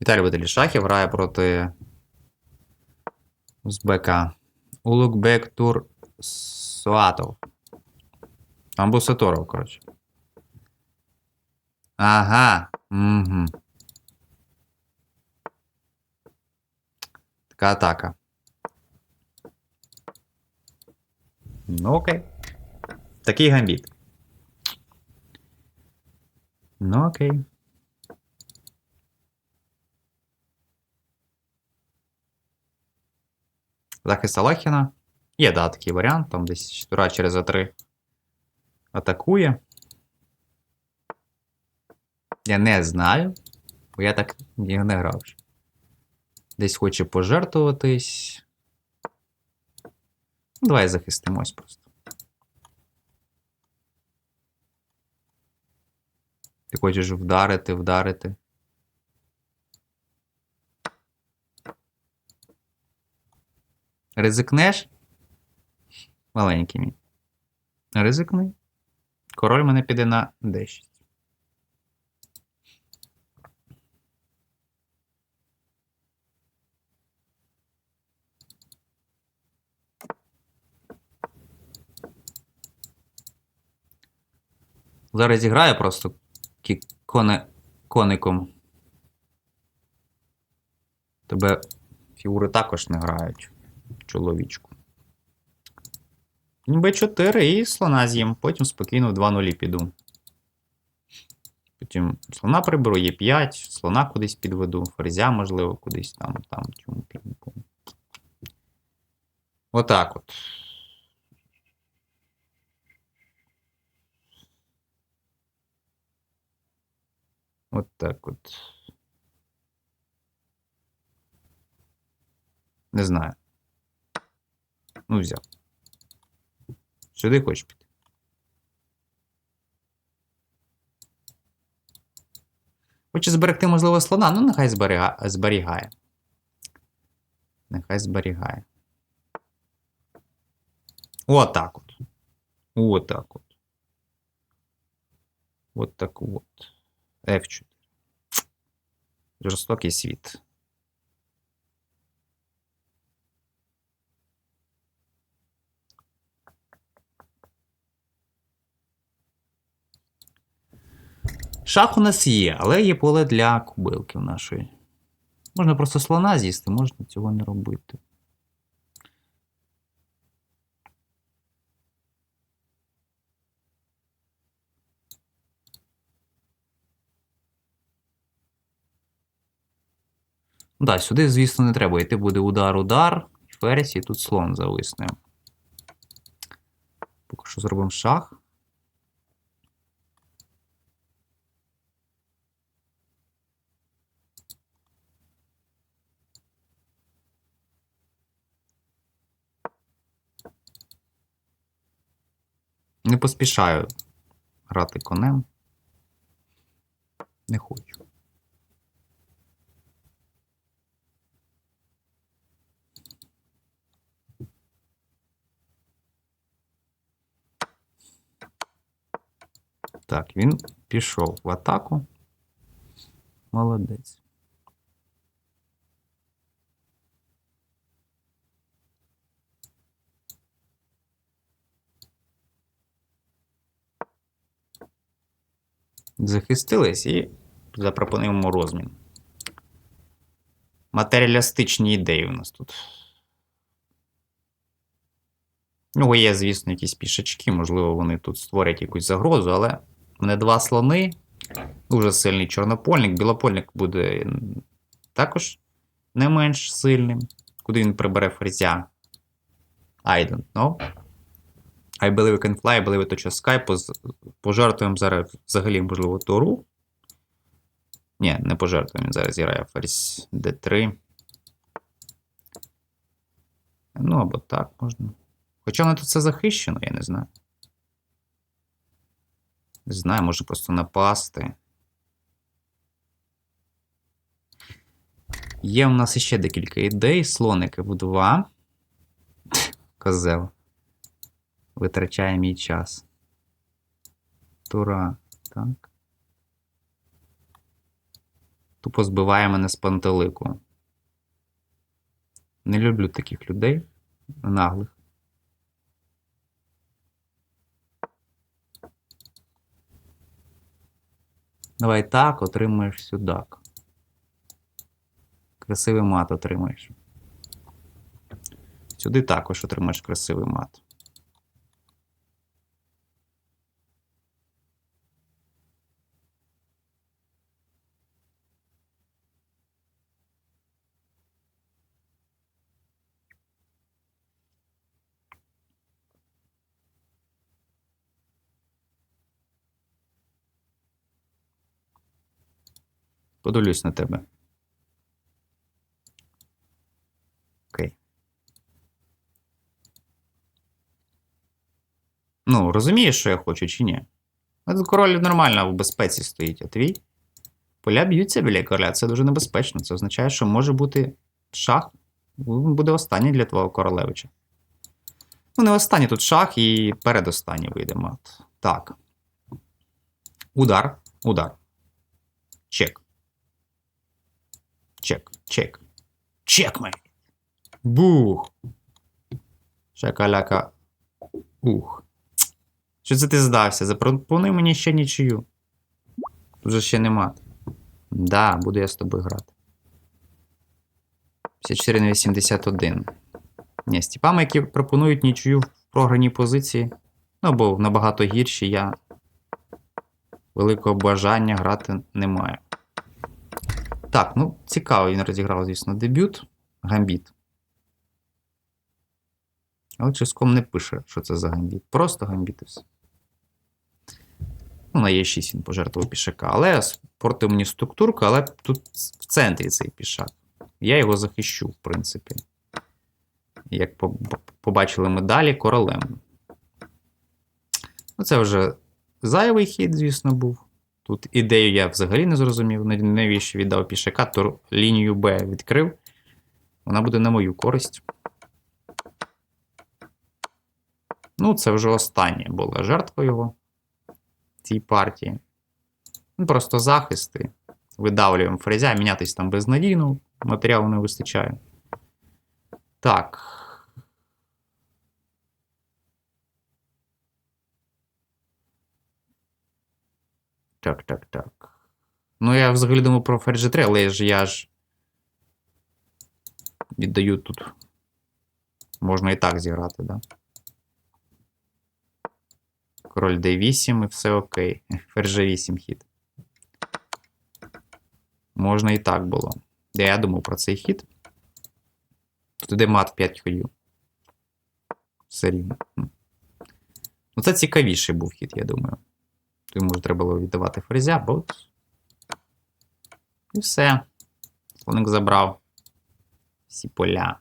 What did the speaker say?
Віталій Баталій Шахів грає проти Узбека. Улукбек Тур Суатов. Був Саторов, коротше. Ага. Угу. Така атака. Ну, окей. Такий гамбіт. Ну, окей. Захист Салахіна. Є, да, такий варіант. Там десь тура через А3 атакує. Я не знаю, бо я так його не грав. Десь хоче пожертвуватись. Ну, Давай захистимось просто. Ти хочеш вдарити, вдарити. Ризикнеш? Маленький мій. Ризикни. Король мене піде на D6. Зараз зіграю просто коне, коником. Тебе фігури також не грають, чоловічку. Б4 і слона з'їм, потім спокійно в 2-0 піду. Потім слона приберу, Е5, слона кудись підведу, ферзя, можливо, кудись там, там, чому пінг-понг. Отак от. От так от. Не знаю. Ну, взяв. Сюди хочеш піти? Хоче зберегти, можливо, слона, ну нехай зберіга... зберігає. Нехай зберігає. Отак от. Отак от. От так от. F4. Жорстокий світ. Шах у нас є, але є поле для кубилків нашої. Можна просто слона з'їсти, можна цього не робити. Ну Так, сюди, звісно, не треба йти, буде удар-удар, ферзь, і тут слон зависне. Поки що зробимо шах. Не поспішаю грати конем. Не хочу. Так, він пішов в атаку. Молодець. Захистились і запропонуємо розмін. Матеріалістичні ідеї у нас тут. Ну, є, звісно, якісь пішачки, можливо, вони тут створять якусь загрозу, але мене два слони. Дуже сильний чорнопольник. Білопольник буде також не менш сильним. Куди він прибере ферзя? I don't know. I believe we can fly, I believe we touch a sky. Поз- Пожертвуємо зараз взагалі, можливо, туру. Ні, не пожертвуємо. Зараз зіграє ферзь D3. Ну, або так можна. Хоча воно тут все захищено, я не знаю. Не знаю, може просто напасти. Є у нас ще декілька ідей. Слоник F2. Козел. Витрачає мій час. Тура. Так. Тупо збиває мене з пантелику. Не люблю таких людей наглих. Давай так, отримаєш сюдак. Красивий мат отримаєш. Сюди також отримаєш красивий мат. Подивлюсь на тебе. Окей. Ну, розумієш, що я хочу, чи ні? Король нормально в безпеці стоїть, а твій? Поля б'ються біля короля, це дуже небезпечно. Це означає, що може бути шах. Він буде останній для твого королевича. Ну, не останній тут шах і передостанній вийде мат. Так. Удар. Удар. Чек. Чек, чек. Чек мей. Бух. Шакаляка. Ух. Що це ти здався? Запропонуй мені ще нічию. Тут же ще нема. Да, буду я з тобою грати. 54 на 81. Ні, з тіпами, які пропонують нічию в програній позиції. Ну, або набагато гірші, я великого бажання грати не маю. Так, ну, цікаво, він розіграв, звісно, дебют. Гамбіт. Але Ческом не пише, що це за гамбіт. Просто гамбіт і все. Ну, на Е6 він пожертвував пішака. Але спортив мені структурку, але тут в центрі цей пішак. Я його захищу, в принципі. Як побачили ми далі, королем. Ну, це вже зайвий хід, звісно, був. Тут ідею я взагалі не зрозумів, навіщо віддав пішака, то лінію Б відкрив. Вона буде на мою користь. Ну, це вже останнє була жертва його цій партії. Ну, Просто захисти. Видавлюємо фрезя, мінятись там безнадійно, матеріалу не вистачає. Так. Так, так, так. Ну, я взагалі думав про ферзь 3, але ж я ж віддаю тут. Можна і так зіграти, да? Король d8 і все окей. Ферзь 8 хід. Можна і так було. Де я думав про цей хід. Тут іде мат 5 ходів. Все рівно. Ну, це цікавіший був хід, я думаю. Тому ж треба було віддавати фрезя, бо. І все. Слоник забрав всі поля.